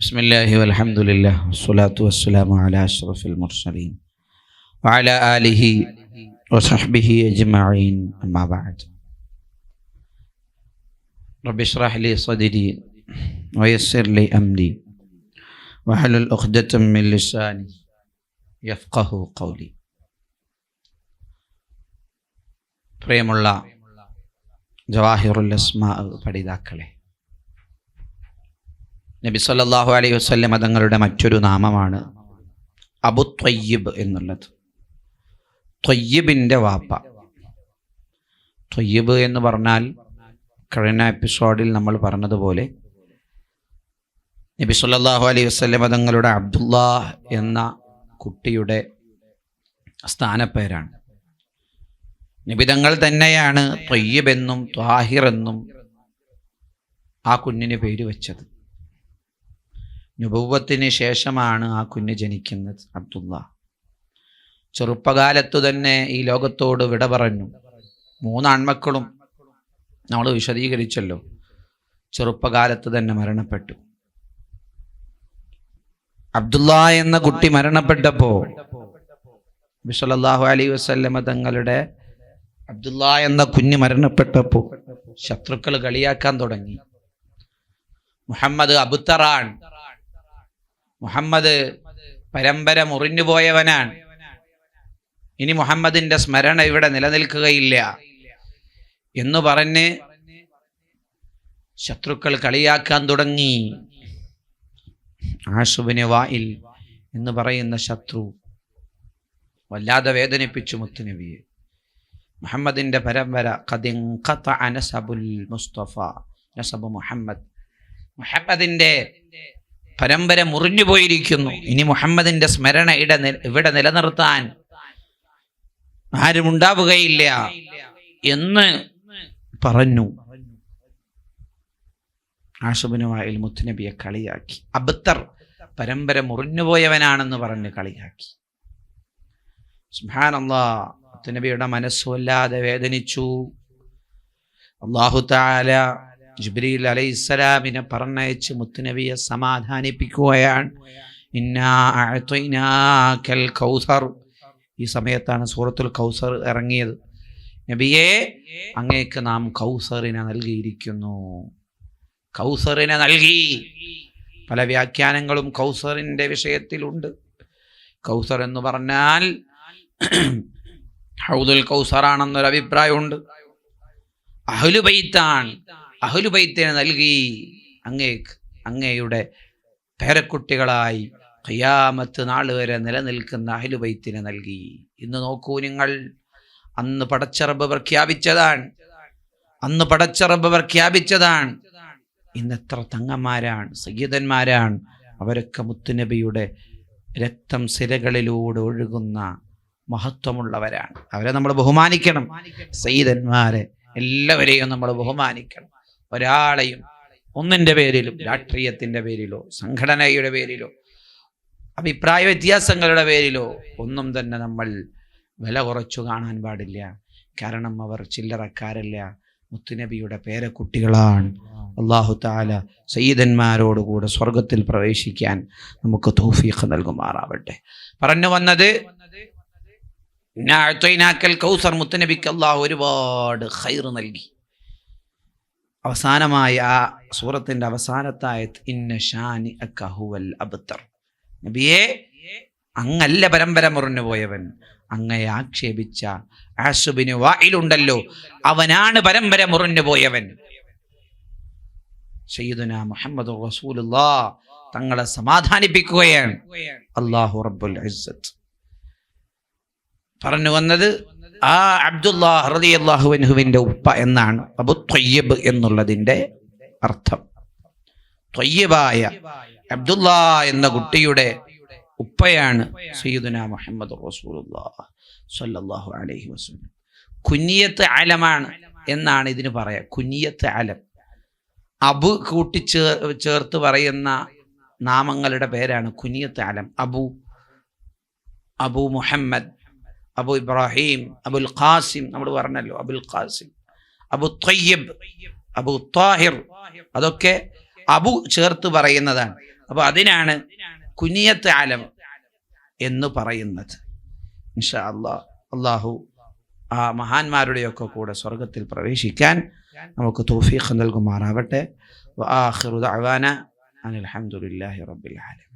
بسم الله والحمد لله والصلاة والسلام على أشرف المرسلين وعلى آله وصحبه أجمعين أما بعد رب اشرح لي صدري ويسر لي أمري واحلل عقدة من لساني يفقه قولي പ്രിയമുള്ള ജവാഹിറുൽ അസ്മാ പഠിതാക്കളെ നബി സല്ലാഹു അലൈഹി വസല്ലം മതങ്ങളുടെ മറ്റൊരു നാമമാണ് അബു ത്വയ്യിബ് എന്നുള്ളത്. ത്വയ്യിബിന്റെ വാപ്പ. ത്വയ്യിബ് എന്ന് പറഞ്ഞാൽ കഴിഞ്ഞ എപ്പിസോഡിൽ നമ്മൾ പറഞ്ഞതുപോലെ നബി സല്ലാഹു അലൈഹി വസല്ലം മതങ്ങളുടെ അബ്ദുള്ള എന്ന കുട്ടിയുടെ സ്ഥാനപ്പേരാണ്. നിബിതങ്ങൾ തന്നെയാണ് ത്വയ്യിബ് എന്നും ത്വാഹിർ എന്നും ആ കുഞ്ഞിന് പേര് വെച്ചത്. നുപൂവത്തിന് ശേഷമാണ് ആ കുഞ്ഞ് ജനിക്കുന്നത് അബ്ദുള്ള. ചെറുപ്പകാലത്തു തന്നെ ഈ ലോകത്തോട് വിട പറഞ്ഞു. മൂന്ന് ആൺമക്കളും നമ്മൾ വിശദീകരിച്ചല്ലോ. ചെറുപ്പകാലത്ത് തന്നെ മരണപ്പെട്ടു. അബ്ദുള്ള എന്ന കുട്ടി മരണപ്പെട്ടപ്പോ ബിസലല്ലാഹു അലൈ വസല്ലമ തങ്ങളുടെ അബ്ദുള്ള എന്ന കുഞ്ഞ് മരണപ്പെട്ടപ്പോ ശത്രുക്കൾ കളിയാക്കാൻ തുടങ്ങി. മുഹമ്മദ് അബുത്തറാൻ മുഹമ്മദ് പരമ്പര മുറിഞ്ഞു പോയവനാണ് ഇനി മുഹമ്മദിന്റെ സ്മരണ ഇവിടെ നിലനിൽക്കുകയില്ല. എന്ന് പറഞ്ഞ് ശത്രുക്കൾ കളിയാക്കാൻ തുടങ്ങി. ആഷുബിന് വായിൽ എന്ന് പറയുന്ന ശത്രു വല്ലാതെ വേദനിപ്പിച്ചു മുത്തുനബിയെ. മുഹമ്മദിന്റെ പരമ്പര മുസ്തഫ നസബ് മുഹമ്മദ്. മുഹമ്മദിന്റെ പരമ്പര മുറിഞ്ഞു പോയിരിക്കുന്നു. ഇനി മുഹമ്മദിന്റെ സ്മരണ ഇട ഇവിടെ നിലനിർത്താൻ ആരും ഉണ്ടാവുകയില്ല എന്ന് പറഞ്ഞു. ആഷബിനുവായിൽ മുത്തുനബിയെ കളിയാക്കി. അബത്തർ പരമ്പര മുറിഞ്ഞുപോയവനാണെന്ന് പറഞ്ഞ് കളിയാക്കി. സുഹാനല്ലാ മുത്തുനബിയുടെ മനസ്സുവല്ലാതെ വേദനിച്ചു. അള്ളാഹു താല ജിബ്രീൽ അലൈഹിസ്സലാമിനെ പറഞ്ഞയച്ച് മുത്തുനബിയെ സമാധാനിപ്പിക്കുകയാണ്. കൗസർ. ഈ സമയത്താണ് സൂറത്തുൽ കൗസർ ഇറങ്ങിയത്. നബിയെ അങ്ങേക്ക് നാം കൗസറിനെ നൽകിയിരിക്കുന്നു. കൗസറിനെ നൽകി. പല വ്യാഖ്യാനങ്ങളും കൗസറിന്റെ വിഷയത്തിലുണ്ട്. കൗസർ എന്ന് പറഞ്ഞാൽ ഹൗദുൽ കൗസറാണെന്നൊരു അഭിപ്രായമുണ്ട്. അഹ്ലുബൈത്താണ്. അഹ്ലുബൈത്തിനെ നൽകി അങ്ങേക്ക് അങ്ങയുടെ പേരക്കുട്ടികളായി ഖിയാമത്ത് നാൾ വരെ നിലനിൽക്കുന്ന അഹ്ലുബൈത്തിനെ നൽകി. ഇന്ന് നോക്കൂ നിങ്ങൾ അന്ന് പടച്ചറബ് പ്രഖ്യാപിച്ചതാണ്. അന്ന് പടച്ചറബ് പ്രഖ്യാപിച്ചതാണ്. ഇന്ന് എത്ര തങ്ങന്മാരാണ് സയ്യിദന്മാരാണ് അവരൊക്കെ മുത്തുനബിയുടെ രക്തം സിരകളിലൂടെ ഒഴുകുന്ന മഹത്വമുള്ളവരാണ്. അവരെ നമ്മൾ ബഹുമാനിക്കണം. സയ്യിദന്മാരെ എല്ലാവരെയും നമ്മൾ ബഹുമാനിക്കണം. ഒരാളെയും ഒന്നിന്റെ പേരിലും രാഷ്ട്രീയത്തിന്റെ പേരിലോ സംഘടനയുടെ പേരിലോ അഭിപ്രായ വ്യത്യാസങ്ങളുടെ പേരിലോ ഒന്നും തന്നെ നമ്മൾ വില കുറച്ചു കാണാൻ പാടില്ല. കാരണം അവർ ചില്ലറക്കാരല്ല. മുത്തുനബിയുടെ പേരക്കുട്ടികളാണ്. അള്ളാഹു താല സയ്യിദന്മാരോടുകൂടെ സ്വർഗത്തിൽ പ്രവേശിക്കാൻ നമുക്ക് തൗഫീഖ് നൽകുമാറാവട്ടെ. പറഞ്ഞു വന്നത് കൗസർ മുത്തുനബിക്ക് അള്ളാഹു ഒരുപാട് ഖൈർ നൽകി. അവസാനമായ ആ സൂറത്തിന്റെ അവസാനത്തായത് ഇന്ന ഷാനി നബിയെ അങ്ങല്ല പരമ്പര മുറിഞ്ഞു പോയവൻ. അങ്ങയെ ആക്ഷേപിച്ച ആസുബിന് വായിലുണ്ടല്ലോ. അവനാണ് പരമ്പര മുറിഞ്ഞു പോയവൻ. സയ്യിദുന മുഹമ്മദ് റസൂലുള്ളാ തങ്ങളെ സമാധാനിപ്പിക്കുകയാണ്. അള്ളാഹു റബ്ബുൽ പറഞ്ഞു വന്നത് ആ അബ്ദുല്ലാ ഹൃദയ അള്ളാഹുവിൻഹുവിന്റെ ഉപ്പ എന്നാണ്. അബു ത്വയ്യബ് എന്നുള്ളതിന്റെ അർത്ഥം. ത്വയ്യബായ അബ്ദുല്ല എന്ന കുട്ടിയുടെ ഉപ്പയാണ് സയ്യിദുന മുഹമ്മദ് റസൂലുള്ളാഹു അലൈഹി വസല്ലം. കുഞ്ഞിയത്ത് അലമാണ് എന്നാണ് ഇതിന് പറയാ. കുഞ്ഞിയത്ത് അലം. അബു കൂട്ടിച്ചേർ ചേർത്ത് പറയുന്ന നാമങ്ങളുടെ പേരാണ് കുനിയത്ത് അലം. അബു അബു മുഹമ്മദ് അബു ഇബ്രാഹിം അബുൽ ഖാസിം നമ്മൾ പറഞ്ഞല്ലോ അബുൽ ഖാസിം അബു ത്വയ്യബ് അബു താഹിർ അതൊക്കെ അബു ചേർത്ത് പറയുന്നതാണ്. അപ്പോൾ അതിനാണ് കുനിയത്ത് ആലം എന്ന് പറയുന്നത്. ഇൻഷാ അല്ലാ അള്ളാഹു ആ മഹാന്മാരുടെയൊക്കെ കൂടെ സ്വർഗത്തിൽ പ്രവേശിക്കാൻ നമുക്ക് തൗഫീഖ് നൽകുമാറാവട്ടെ. അനിൽ ഹംദുലില്ലാഹി റബ്ബിൽ ആലമീൻ.